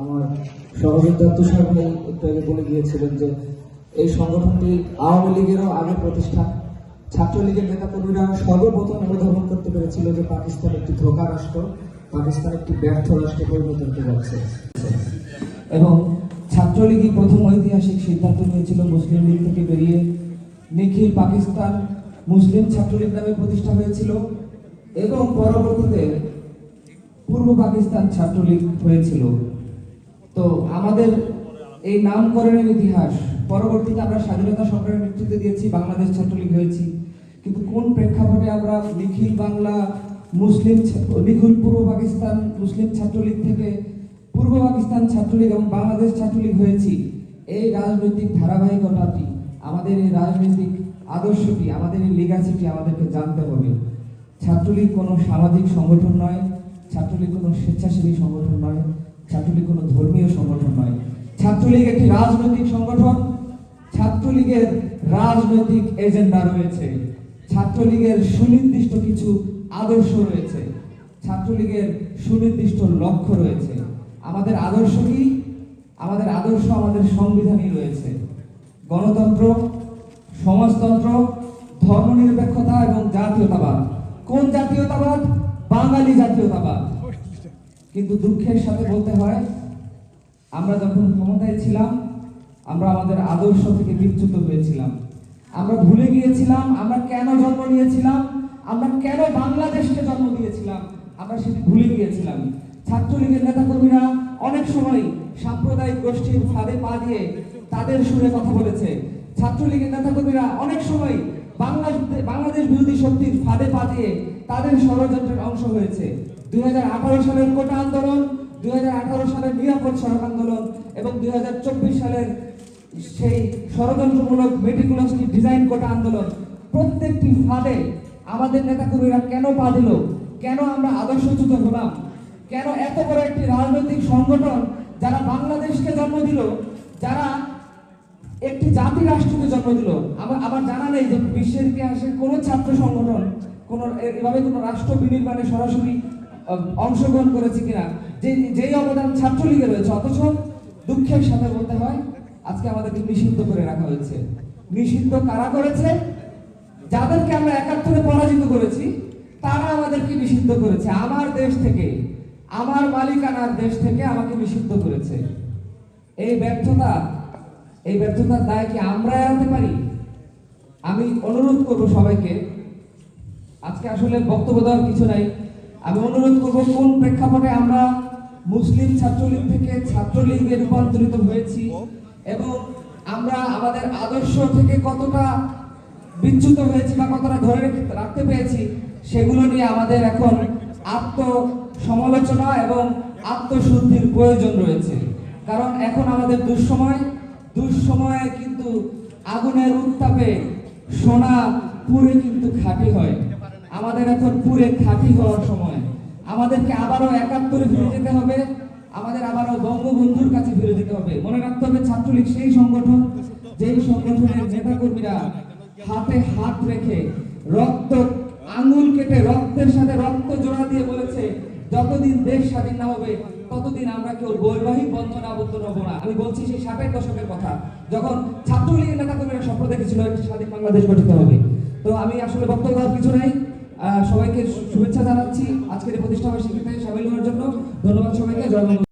আমার সহযোদ্ধা তুষার ভাই একটু আগে বলে গিয়েছিলেন যে, এই সংগঠনটি আওয়ামী লীগেরও আগে প্রতিষ্ঠান ছাত্রলীগের নেতাকর্মীরা সর্বপ্রথম অনুধাবন করতে পেরেছিল যে পাকিস্তান একটি ধোকা রাষ্ট্র, পাকিস্তান একটি ব্যর্থ রাষ্ট্রে পরিণত হতে যাচ্ছে এবং ছাত্রলীগই প্রথম ঐতিহাসিক সিদ্ধান্ত নিয়েছিল মুসলিম লীগ থেকে বেরিয়ে নিখিল পাকিস্তান মুসলিম ছাত্রলীগ নামে প্রতিষ্ঠা হয়েছিল এবং পরবর্তীতে পূর্ব পাকিস্তান ছাত্রলীগ হয়েছিল। তো আমাদের এই নামকরণের ইতিহাস, পরবর্তীতে আমরা স্বাধীনতা সংগ্রামের নেতৃত্ব দিয়েছি, বাংলাদেশ ছাত্রলীগ হয়েছি। কিন্তু কোন প্রেক্ষাপটে আমরা নিখিল বাংলা মুসলিম নিখিল পূর্ব পাকিস্তান মুসলিম ছাত্রলীগ থেকে পূর্ব পাকিস্তান ছাত্রলীগ এবং বাংলাদেশ ছাত্রলীগ হয়েছি, এই রাজনৈতিক ধারাবাহিকতাটি, আমাদের এই রাজনৈতিক আদর্শটি, আমাদের এই লিগাসিটি আমাদেরকে জানতে হবে। ছাত্রলীগ কোনো সামাজিক সংগঠন নয়, ছাত্রলীগ কোনো স্বেচ্ছাসেবী সংগঠন নয়। ছাত্রলীগ কোনো ধর্মীয় সংগঠন নয়। ছাত্রলীগ একটি রাজনৈতিক সংগঠন। ছাত্রলীগের রাজনৈতিক এজেন্ডা রয়েছে। ছাত্রলীগের সুনির্দিষ্ট কিছু আদর্শ রয়েছে। ছাত্রলীগের সুনির্দিষ্ট লক্ষ্য রয়েছে। আমাদের আদর্শ কি? আমাদের আদর্শ আমাদের সংবিধানই রয়েছে। গণতন্ত্র, সমাজতন্ত্র, ধর্মনিরপেক্ষতা এবং জাতীয়তাবাদ। কোন জাতীয়তাবাদ? বাঙালি জাতীয়তাবাদ। কিন্তু দুঃখের সাথে বলতে হয়, আমরা যখন ক্ষমতায় ছিলাম, আমরা আমাদের আদর্শ থেকে বিচ্যুত হয়েছিলাম। আমরা ভুলে গিয়েছিলাম, আমরা কেন জন্ম নিয়েছিলাম, আমরা কেন বাংলাদেশকে জন্ম দিয়েছিলাম, আমরা সেটি ভুলে গিয়েছিলাম। ছাত্রলীগের নেতাকর্মীরা অনেক সময় সাম্প্রদায়িক গোষ্ঠীর ফাঁদে পা দিয়ে তাদের সুরে কথা বলেছে। ছাত্রলীগের নেতাকর্মীরা অনেক সময় বাংলাদেশ বাংলাদেশ বিরোধী শক্তির ফাঁদে পা দিয়ে তাদের ষড়যন্ত্রের অংশ হয়েছে। দুই হাজার আঠারো সালের কোটা আন্দোলন, দুই হাজার আঠারো সালের নিরাপদ সড়ক আন্দোলন এবং দুই হাজার চব্বিশ সালের সেই ষড়যন্ত্রমূলক মেটিকুলাসলি ডিজাইন কোটা আন্দোলন। প্রত্যেকটি ফাঁদে আমাদের নেতাকর্মীরা কেন পা দিল? কেন আমরা আদর্শচ্যুত হলাম? কেন এত বড় একটি রাজনৈতিক সংগঠন যারা বাংলাদেশকে জন্ম দিল, যারা একটি জাতি রাষ্ট্রকে জন্ম দিল। আমার আমার জানা নেই যে বিশ্বের ইতিহাসে কোনো ছাত্র সংগঠন, কোন, এভাবে কোনো রাষ্ট্র বিনির্মাণে সরাসরি অংশগ্রহণ করেছে কিনা, যে, যেই অবদান ছাত্রলীগে রয়েছে, অথচ দুঃখের সাথে বলতে হয়, আজকে আমাদেরকে নিষিদ্ধ করে রাখা হয়েছে। নিষিদ্ধ কারা করেছে? যাদেরকে আমরা একাত্তরে পরাজিত করেছি, তারা আমাদেরকে নিষিদ্ধ করেছে। আমার দেশ থেকে, আমার মালিকানার দেশ থেকে আমাকে নিষিদ্ধ করেছে। এই ব্যর্থতা এই ব্যর্থতার দায় কি আমরা এড়াতে পারি? আমি অনুরোধ করব সবাইকে। আজকে আসলে বক্তব্য দেওয়ার কিছু নাই। আমি অনুরোধ করব, কোন প্রেক্ষাপটে আমরা মুসলিম ছাত্রলীগ থেকে ছাত্রলীগে রূপান্তরিত হয়েছি এবং আমরা আমাদের আদর্শ থেকে কতটা বিচ্যুত হয়েছি বা কতটা ধরে রাখতে পেরেছি, সেগুলো নিয়ে আমাদের এখন আত্ম সমালোচনা এবং আত্মশুদ্ধির প্রয়োজন রয়েছে। কারণ এখন আমাদের দুঃসময় দুঃসময়ে কিন্তু আগুনের উত্তাপে সোনা পুরে কিন্তু খাঁটি হয়। আমাদের এখন পুরে খাঁটি হওয়ার সময়। আমাদেরকে আবারও একাত্তরে ফিরে যেতে হবে। আমাদের আবারও বঙ্গবন্ধুর কাছে ফিরে যেতে হবে। মনে রাখতে হবে ছাত্রলীগ সেই সংগঠন, যেই সংগঠনের নেতাকর্মীরা হাতে হাত রেখে রক্ত, আঙুল কেটে রক্তের সাথে রক্ত জোড়া দিয়ে বলেছে যতদিন দেশ স্বাধীন না হবে, ততদিন আমরা কেউ বৈবাহিক বন্ধন আবদ্ধ রব না। আমি বলছি সেই ষাটের দশকের কথা। যখন ছাত্রলীগের নেতা কর্মীরা স্বপ্ন দেখেছিল একটি স্বাধীন বাংলাদেশ গঠিত হবে। তো আমি আসলে বক্তব্য দেওয়ার কিছু নাই। সবাইকে শুভেচ্ছা জানাচ্ছি। আজকের এই প্রতিষ্ঠা বার্ষিকীতে সামিল হওয়ার জন্য। ধন্যবাদ সবাইকে। বঙ্গবন্ধু।